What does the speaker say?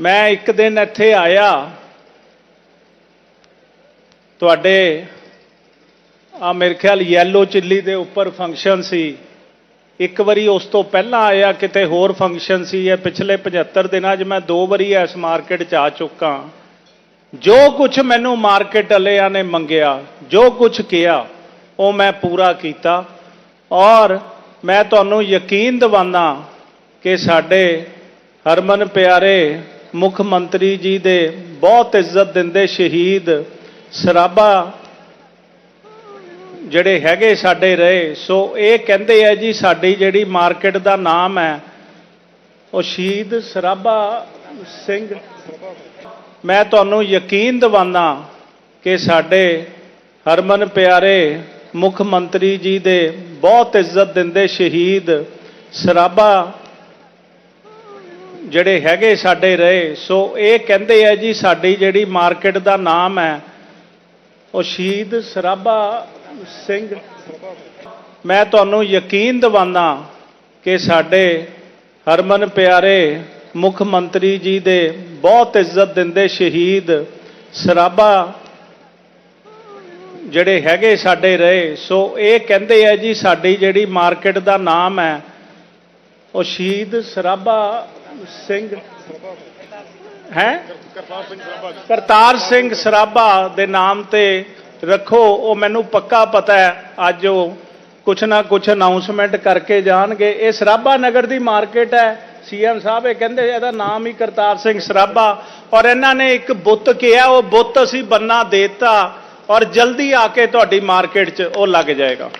ਮੈਂ ਇੱਕ ਦਿਨ ਇੱਥੇ ਆਇਆ। ਤੁਹਾਡੇ, ਆ ਮੇਰੇ ਖਿਆਲ ਯੈਲੋ ਚਿੱਲੀ ਦੇ ਉੱਪਰ ਫੰਕਸ਼ਨ ਸੀ। ਇੱਕ ਵਾਰੀ ਉਸ ਤੋਂ ਪਹਿਲਾਂ ਆਇਆ, ਕਿਤੇ ਹੋਰ ਫੰਕਸ਼ਨ ਸੀ। ਇਹ ਪਿਛਲੇ 75 ਦਿਨਾਂ 'ਚ ਮੈਂ ਦੋ ਵਾਰੀ ਇਸ ਮਾਰਕੀਟ 'ਚ ਆ ਚੁੱਕਾ। ਜੋ ਕੁਝ ਮੈਨੂੰ ਮਾਰਕੀਟ ਵਾਲਿਆਂ ਨੇ ਮੰਗਿਆ, ਜੋ ਕੁਝ ਕਿਹਾ, ਉਹ ਮੈਂ ਪੂਰਾ ਕੀਤਾ। ਔਰ ਮੈਂ ਤੁਹਾਨੂੰ ਯਕੀਨ ਦਿਵਾਨਾ ਕਿ ਸਾਡੇ ਹਰਮਨ ਪਿਆਰੇ ਮੁੱਖ ਮੰਤਰੀ ਜੀ ਦੇ ਬਹੁਤ ਇੱਜ਼ਤ ਦਿੰਦੇ ਸ਼ਹੀਦ ਸਰਾਭਾ ਜਿਹੜੇ ਹੈਗੇ ਸਾਡੇ ਰਹੇ। ਸੋ ਇਹ ਕਹਿੰਦੇ ਆ ਜੀ ਸਾਡੀ ਜਿਹੜੀ ਮਾਰਕੀਟ ਦਾ ਨਾਮ ਹੈ, ਉਹ ਸ਼ਹੀਦ ਸਰਾਭਾ ਸਿੰਘ। ਮੈਂ ਤੁਹਾਨੂੰ ਯਕੀਨ ਦਿਵਾਨਾ ਕਿ ਸਾਡੇ ਹਰਮਨ ਪਿਆਰੇ ਮੁੱਖ ਮੰਤਰੀ ਜੀ ਦੇ ਬਹੁਤ ਇੱਜ਼ਤ ਦਿੰਦੇ ਸ਼ਹੀਦ ਸਰਾਭਾ ਜਿਹੜੇ ਹੈਗੇ ਸਾਡੇ ਰਹੇ, ਸੋ ਇਹ ਕਹਿੰਦੇ ਆ ਜੀ, ਸਾਡੀ ਜਿਹੜੀ ਮਾਰਕੀਟ ਦਾ ਨਾਮ ਹੈ, ਉਹ ਸ਼ਹੀਦ ਸਰਾਭਾ ਸਿੰਘ। ਮੈਂ ਤੁਹਾਨੂੰ ਯਕੀਨ ਦਿਵਾਨਾ ਕਿ ਸਾਡੇ ਹਰਮਨ ਪਿਆਰੇ ਮੁੱਖ ਮੰਤਰੀ ਜੀ ਦੇ ਬਹੁਤ ਇੱਜ਼ਤ ਦਿੰਦੇ ਸ਼ਹੀਦ ਸਰਾਭਾ ਜਿਹੜੇ ਹੈਗੇ ਸਾਡੇ ਰਹੇ, ਸੋ ਇਹ ਕਹਿੰਦੇ ਆ ਜੀ, ਸਾਡੀ ਜਿਹੜੀ ਮਾਰਕੀਟ ਦਾ ਨਾਮ ਹੈ, ਉਹ ਸ਼ਹੀਦ ਸਰਾਭਾ ਸਿੰਘ ਹੈ? ਕਰਤਾਰ ਸਿੰਘ ਸਰਾਭਾ ਦੇ ਨਾਮ ਤੇ ਰੱਖੋ, ਉਹ ਮੈਨੂੰ ਪੱਕਾ ਪਤਾ ਹੈ, ਅੱਜ ਉਹ ਕੁਛ ਨਾ ਕੁਛ ਅਨਾਉਂਸਮੈਂਟ ਕਰਕੇ ਜਾਣਗੇ। ਇਹ ਸਰਾਭਾ ਨਗਰ ਦੀ ਮਾਰਕੀਟ ਹੈ। ਸੀਐਮ ਸਾਹਿਬ ਇਹ ਕਹਿੰਦੇ ਇਹਦਾ ਨਾਮ ਹੀ ਕਰਤਾਰ ਸਿੰਘ ਸਰਾਭਾ। ਔਰ ਇਹਨਾਂ ਨੇ ਇੱਕ ਬੁੱਤ ਕਿਹਾ, ਉਹ ਬੁੱਤ ਅਸੀਂ ਬੰਨਾ ਦੇਤਾ। ਔਰ ਜਲਦੀ ਆ ਕੇ ਤੁਹਾਡੀ ਮਾਰਕੀਟ 'ਚ ਉਹ ਲੱਗ ਜਾਏਗਾ।